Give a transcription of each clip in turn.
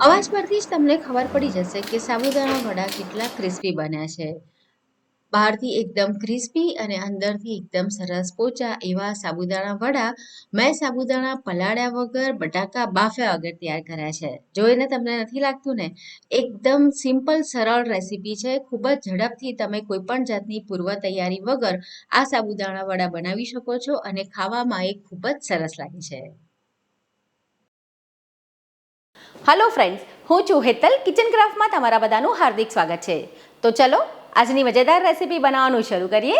અવાજ પરથી જ તમને ખબર પડી જશે કે સાબુદાણા વડા કેટલા ક્રિસ્પી બન્યા છે. બહારથી એકદમ ક્રિસ્પી અને અંદરથી એકદમ સરસ પોચા એવા સાબુદાણા વડા મેં સાબુદાણા પલાળ્યા વગર બટાકા બાફ્યા વગર તૈયાર કર્યા છે. જોઈને તમને નથી લાગતું ને? એકદમ સિમ્પલ, સરળ રેસીપી છે. ખૂબ જ ઝડપથી તમે કોઈપણ જાતની પૂર્વ તૈયારી વગર આ સાબુદાણા વડા બનાવી શકો છો અને ખાવામાં એ ખૂબ જ સરસ લાગે છે. હલો ફ્રેન્ડ્સ હું છું હેતલ. કિચન ક્રાફ્ટમાં તમારા બધાનું હાર્દિક સ્વાગત છે. તો ચલો, આજની મજેદાર રેસીપી બનાવવાનું શરૂ કરીએ.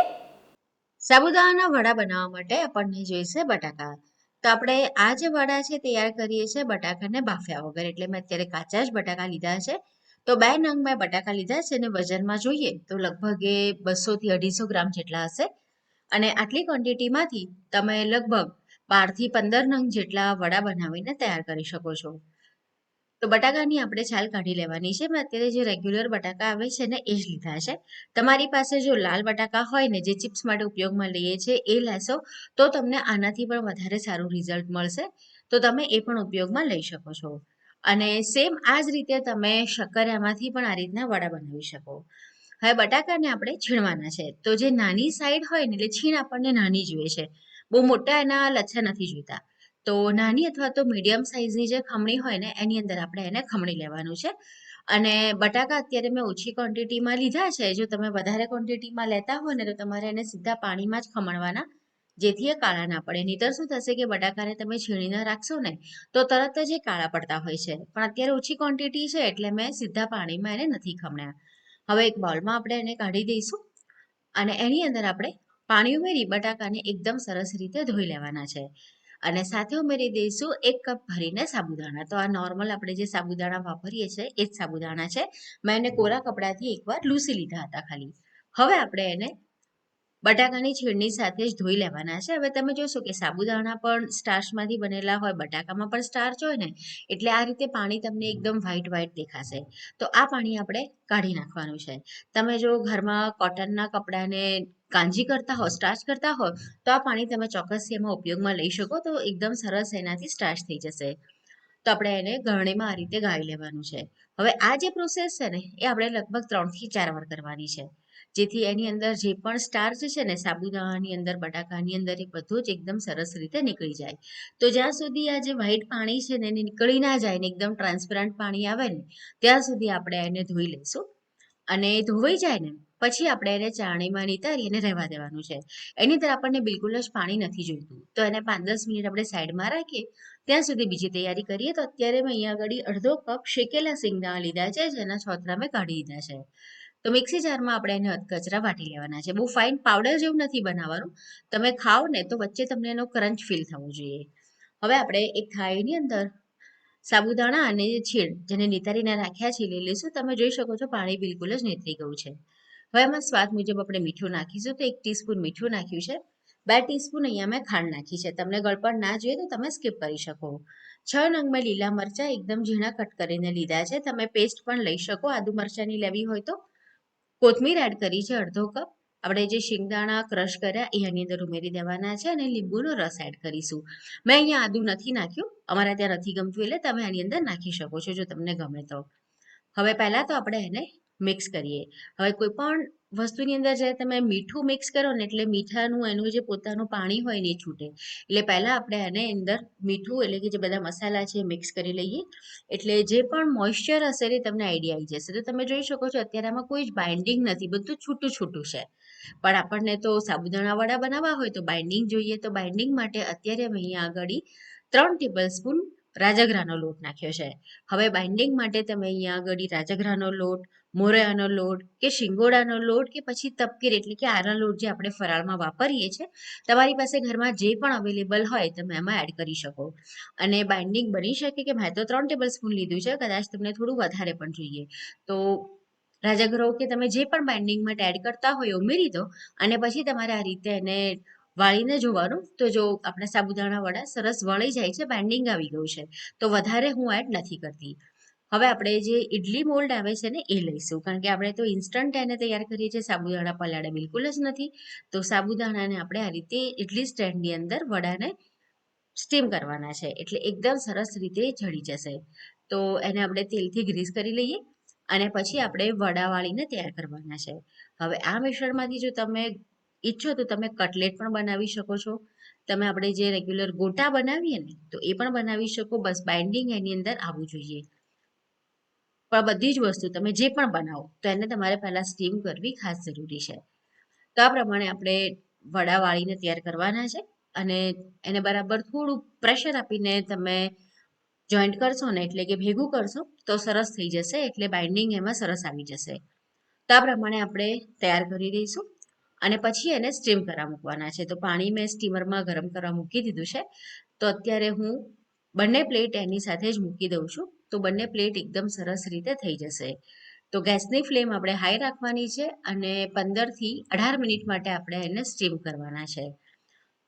સાબુદાણાના વડા બનાવવા માટે આપણને જોઈશે બટાકા. તો આપણે આ જે વડા છે, તૈયાર કરીએ છીએ બટાકાને બાફ્યા વગર. એટલે મેં અત્યારે કાચા જ બટાકા લીધા છે. તો બે નંગ મેં બટાકા લીધા છે અને વજનમાં જોઈએ તો લગભગ એ બસોથી અઢીસો ગ્રામ જેટલા હશે. અને આટલી ક્વોન્ટિટીમાંથી તમે લગભગ બારથી પંદર નંગ જેટલા વડા બનાવીને તૈયાર કરી શકો છો. તો બટાકાની આપણે છાલ કાઢી લેવાની છે. મેં અત્યારે જે રેગ્યુલર બટાકા આવે છે ને, એ જ લીધા છે. તમારી પાસે જો લાલ બટાકા હોય ને, જે ચિપ્સ માટે ઉપયોગમાં લઈએ છીએ એ લેશો, તો તમને આનાથી પણ વધારે સારું રિઝલ્ટ મળશે. તો તમે એ પણ ઉપયોગમાં લઈ શકો છો. અને સેમ આ જ રીતે તમે શક્કરિયામાંથી પણ આ રીતના વડા બનાવી શકો. હવે બટાકાને આપણે છીણવાના છે. તો જે નાની સાઈડ હોય ને, એટલે છીણ આપણને નાની જોઈએ છે. બહુ મોટા એના લચ્છા નથી જોઈતા. તો નાની અથવા તો મીડિયમ સાઇઝની જે ખમણી હોય ને, એની અંદર આપણે એને ખમણી લેવાનું છે. અને બટાકા અત્યારે મેં ઓછી ક્વોન્ટિટીમાં લીધા છે. જો તમે વધારે ક્વોન્ટિટીમાં લેતા હો ને, તો તમારે એને સીધા પાણીમાં જ ખમણવાના, જેથી એ કાળા ના પડે. નહીતર શું થશે કે બટાકાને તમે છીણીને રાખશો ને, તો તરત જ એ કાળા પડતા હોય છે. પણ અત્યારે ઓછી ક્વોન્ટિટી છે, એટલે મેં સીધા પાણીમાં એને નથી ખમણ્યા. હવે એક બાઉલમાં આપણે એને કાઢી દઈશું અને એની અંદર આપણે પાણી ઉમેરી બટાકાને એકદમ સરસ રીતે ધોઈ લેવાના છે. અને સાથે ઉમેરી દઈશું એક કપ ભરીને સાબુદાણા. તો આ નોર્મલ આપણે જે સાબુદાણા વાપરીએ છીએ એ જ સાબુદાણા છે. મેં એને કોરા કપડાથી એકવાર લૂસી લીધા હતા ખાલી. હવે આપણે એને બટાકાની છીણની સાથે જ ધોઈ લેવાના છે. હવે તમે જોશો કે સાબુદાણા પણ સ્ટાર્ચમાંથી બનેલા હોય બટાકામાં પણ સ્ટાર્ચ હોય ને એટલે આ રીતે પાણી તમને એકદમ વ્હાઈટ વ્હાઈટ દેખાશે. તો આ પાણી આપણે કાઢી નાખવાનું છે. તમે જો ઘરમાં કોટનના કપડાને કાંજી કરતા હો, સ્ટાર્ચ કરતા હો, તો આ પાણી તમે ચોક્કસથી એમાં ઉપયોગમાં લઈ શકો, તો એકદમ સરસ એનાથી સ્ટાર્ચ થઈ જશે. તો આપણે એને ગરણીમાં આ રીતે ગાળી લેવાનું છે. હવે આ જે પ્રોસેસ છે ને, એ આપણે લગભગ ત્રણથી ચાર વાર કરવાની છે. જેથી એની અંદર જે પણ સ્ટાર્ચ છે ને, સાબુદાણાની અંદર, બટાકાની અંદર, એ બધું જ એકદમ સરસ રીતે નીકળી જાય. તો જ્યાં સુધી આ જે વ્હાઈટ પાણી છે ને, એને નીકળી ના જાય ને, એકદમ ટ્રાન્સપરન્ટ પાણી આવે ને, ત્યાં સુધી આપણે એને ધોઈ લઈશું. અને ધોવાઈ જાય ને પછી આપણે એને ચાણીમાં નિતારી અને રહેવા દેવાનું છે. એની અંદર આપણને બિલકુલ જ પાણી નથી જોઈતું. તો એને પાંચ દસ મિનિટ આપણે સાઈડમાં રાખીએ, ત્યાં સુધી બીજી તૈયારી કરીએ તો અત્યારે મેં અહીંયા આગળ અડધો કપ શેકેલા સિંગદાણા લીધા છે, જેના છોતરા મેં કાઢી દીધા છે. તો મિક્સી જારમાં આપણે એને કચરા વાટી લેવાના છે. બહુ ફાઇન પાવડર જેવું નથી બનાવવાનું. તમે ખાઓ ને તો વચ્ચે તમને એનો ક્રંચ ફીલ થવો જોઈએ. હવે આપણે એક થાળીની અંદર સાબુદાણા અને છીણ જેને નિતારીને રાખ્યા છે લઈ લઈશું. તમે જોઈ શકો છો પાણી બિલકુલ જ નીતરી ગયું છે. હવે એમાં સ્વાદ મુજબ આપણે મીઠું નાખીશું તો એક ટીસ્પૂન મીઠું નાખ્યું છે. બે ટીસ્પૂન અહીંયા મેં ખાંડ નાખી છે. તમને ગળપણ ના જોઈએ તો તમે સ્કીપ કરી શકો. છ નંગ મેં લીલા મરચાં એકદમ ઝીણા કટ કરીને લીધા છે. તમે પેસ્ટ પણ લઈ શકો. આદુ મરચાંની લેવી હોય તો. કોથમીર એડ કરી છે અડધો કપ. આપણે જે શિંગદાણા ક્રશ કર્યા એ એની અંદર ઉમેરી દેવાના છે અને લીંબુનો રસ એડ કરીશું. મેં અહીંયા આદુ નથી નાખ્યું. અમારા ત્યાં નથી ગમતું એટલે તમે આની અંદર નાખી શકો છો જો તમને ગમે તો. હવે પહેલાં તો આપણે એને મિક્સ કરીએ. હવે કોઈ પણ વસ્તુની અંદર જ્યારે તમે મીઠું મિક્સ કરો ને એટલે મીઠાનું, એનું જે પોતાનું પાણી હોય ને એ છૂટે. એટલે પહેલાં આપણે એને અંદર મીઠું એટલે કે જે બધા મસાલા છે મિક્સ કરી લઈએ. એટલે જે પણ મોઇશ્ચર હશે એ તમને આઈડિયા આવી જશે. તો તમે જોઈ શકો છો અત્યારે આમાં કોઈ જ બાઇન્ડિંગ નથી. બધું છૂટું છૂટું છે. પણ આપણને તો સાબુદાણા વડા બનાવવા હોય તો બાઇન્ડિંગ જોઈએ. તો બાઇન્ડિંગ માટે અત્યારે અમે અહીંયા આગળ ત્રણ ટેબલ સ્પૂન રાજગરાનો લોટ નાખ્યો છે. હવે બાઇન્ડિંગ માટે તમે અહીંયા આગળ રાજગરાનો લોટ, મોરયાનો લોટ કે શિંગોડાનો લોટ કે પછી તપકીર એટલે કે આરા લોટ જે આપણે ફરાળમાં વાપરીએ છીએ, તમારી પાસે ઘરમાં જે પણ અવેલેબલ હોય તમે એમાં એડ કરી શકો. અને બાઇન્ડિંગ બની શકે કે મેં તો ત્રણ ટેબલ સ્પૂન લીધું છે, કદાચ તમને થોડું વધારે પણ જોઈએ. તો રાજાગરો કે તમે જે પણ બાઇન્ડિંગ માટે એડ કરતા હોય ઉમેરી દો અને પછી તમારે આ રીતે એને વાળીને જોવાનું તો જો આપણા સાબુદાણા વડા સરસ વળી જાય છે બેન્ડિંગ આવી ગયું છે, તો વધારે હું એડ નથી કરતી. હવે આપણે જે ઇડલી મોલ્ડ આવે છે ને, એ લઈશું. કારણ કે આપણે તો ઇન્સ્ટન્ટ એને તૈયાર કરીએ છીએ, સાબુદાણા પલાળે બિલકુલ જ નથી. તો સાબુદાણાને આપણે આ રીતે ઇડલી સ્ટેન્ડની અંદર વડાને સ્ટીમ કરવાના છે, એટલે એકદમ સરસ રીતે જળી જશે. તો એને આપણે તેલથી ગ્રીસ કરી લઈએ અને પછી આપણે વડા વાળીને તૈયાર કરવાના છે. હવે આ મિશ્રણમાંથી જો તમે ઈચ્છો તો તમે કટલેટ પણ બનાવી શકો છો. તમે આપણે જે રેગ્યુલર ગોટા બનાવીએ ને, તો એ પણ બનાવી શકો. બસ બાઇન્ડિંગ એની અંદર આવવું જોઈએ. પણ બધી જ વસ્તુ તમે જે પણ બનાવો, તો એને તમારે પહેલાં સ્ટીમ કરવી ખાસ જરૂરી છે. તો આ પ્રમાણે આપણે વડા વાળીને તૈયાર કરવાના છે અને એને બરાબર થોડું પ્રેશર આપીને તમે જોઈન્ટ કરશો ને, એટલે કે ભેગું કરશો, તો સરસ થઈ જશે, એટલે બાઇન્ડિંગ એમાં સરસ આવી જશે. તો આ પ્રમાણે આપણે તૈયાર કરી દઈશું અને પછી એને સ્ટીમ કરવા મૂકવાના છે. તો પાણી મેં સ્ટીમરમાં ગરમ કરવા મૂકી દીધું છે. તો અત્યારે હું બંને પ્લેટ એની સાથે જ મૂકી દઉં છું. તો બંને પ્લેટ એકદમ સરસ રીતે થઈ જશે. તો ગેસની ફ્લેમ આપણે હાઈ રાખવાની છે અને પંદરથી અઢાર મિનિટ માટે આપણે એને સ્ટીમ કરવાના છે.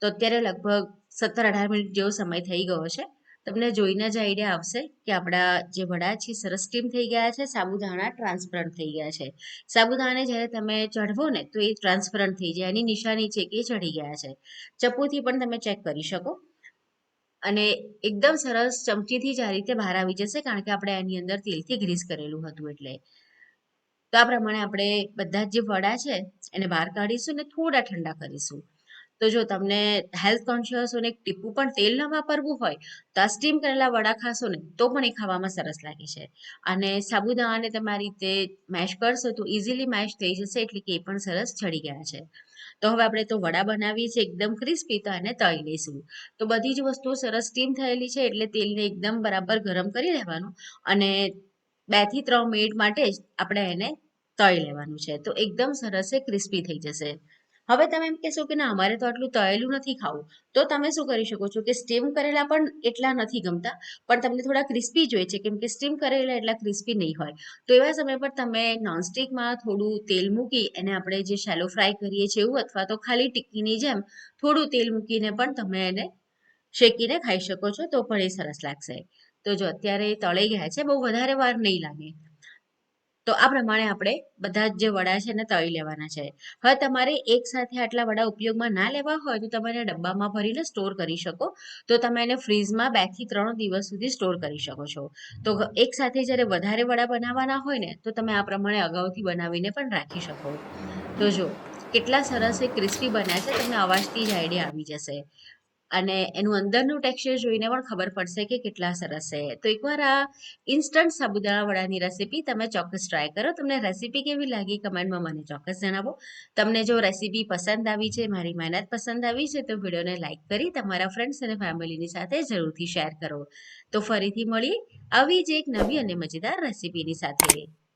તો અત્યારે લગભગ સત્તર અઢાર મિનિટ જેવો સમય થઈ ગયો છે. તમને જોઈને જ આઈડિયા આવશે કે આપણા જે વડા છે, સરસ સ્ટીમ થઈ ગયા છે, સાબુદાણા ટ્રાન્સપરન્ટ થઈ ગયા છે. સાબુદાણાને જ્યારે તમે ચઢવો ને, તો એ ટ્રાન્સપરન્ટ થઈ જાય. એની નિશાની છે કે એ ચઢી ગયા છે. ચપ્પુથી પણ તમે ચેક કરી શકો. અને એકદમ સરસ ચમચીથી જ આ રીતે બહાર આવી જશે, કારણ કે આપણે એની અંદર તેલથી ગ્રીસ કરેલું હતું એટલે. તો આ પ્રમાણે આપણે બધા જ વડા છે, એને બહાર કાઢીશું અને થોડા ઠંડા કરીશું. તો જો તમને હેલ્થ કોન્શિયસ અને ટીપું પણ તેલ ન વાપરવું હોય તો આ સ્ટીમ કરેલા વડા ખાશો ને તો પણ એ ખાવામાં સરસ લાગે છે. અને સાબુદાણાને તમારી રીતે મેશ કરશો તો ઇઝીલી મેશ થઈ જશે, એટલે કે એ પણ સરસ ચડી ગયા છે. તો હવે આપણે તો વડા બનાવીએ છીએ, એકદમ ક્રિસ્પી તો એને તળી લઈશું. તો બધી જ વસ્તુઓ સરસ સ્ટીમ થયેલી છે, એટલે તેલને એકદમ બરાબર ગરમ કરી લેવાનું અને બેથી ત્રણ મિનિટ માટે જ આપણે એને તળી લેવાનું છે. તો એકદમ સરસ ક્રિસ્પી થઈ જશે. હવે તમે એમ કહેશો કે ના, અમારે તો આટલું તળેલું નથી ખાવું. તો તમે શું કરી શકો છો કે સ્ટીમ કરેલા પણ એટલા નથી ગમતા, પણ તમને થોડા ક્રિસ્પી જોઈએ છે. કેમ કે સ્ટીમ કરેલા એટલા ક્રિસ્પી નહીં હોય. તો એવા સમય પર તમે નોનસ્ટિકમાં થોડું તેલ મૂકી એને આપણે જે શેલો ફ્રાય કરીએ છીએ એવું, અથવા તો ખાલી ટિક્કીની જેમ થોડું તેલ મૂકીને પણ તમે એને શેકીને ખાઈ શકો છો, તો પણ એ સરસ લાગશે. તો જો અત્યારે તળી ગયા છે, બહુ વધારે વાર નહીં લાગે. તો આ પ્રમાણે આપણે બધા જ જે વડા છે એને તળી લેવાના છે. હવે તમારે એક સાથે આટલા વડા ઉપયોગમાં ના લેવા હોય તો તમે એને ડબ્બામાં ભરીને સ્ટોર કરી શકો. તો તમે એને ફ્રીઝમાં બેથી ત્રણ દિવસ સુધી સ્ટોર કરી શકો છો. તો એક સાથે જ્યારે વધારે વડા બનાવવાના હોય ને, તો તમે આ પ્રમાણે અગાઉથી બનાવીને પણ રાખી શકો. તો જો, કેટલા સરસ એ ક્રિસ્પી બન્યા છે, તમને અવાજથી જ આઈડિયા આવી જશે. અને એનું અંદરનું ટેક્સચર જોઈને પણ ખબર પડશે કે કેટલા સરસ છે. તો એકવાર આ ઇન્સ્ટન્ટ સાબુદાણા વડાની રેસીપી તમે ચોક્કસ ટ્રાય કરો. તમને રેસીપી કેવી લાગી કમેન્ટમાં મને ચોક્કસ જણાવો. તમને જો રેસીપી પસંદ આવી છે, મારી મહેનત પસંદ આવી છે, તો વિડીયોને લાઇક કરી તમારા ફ્રેન્ડ્સ અને ફેમિલીની સાથે જરૂરથી શેર કરો. તો ફરીથી મળીએ આવી જ એક નવી અને મજેદાર રેસીપીની સાથે.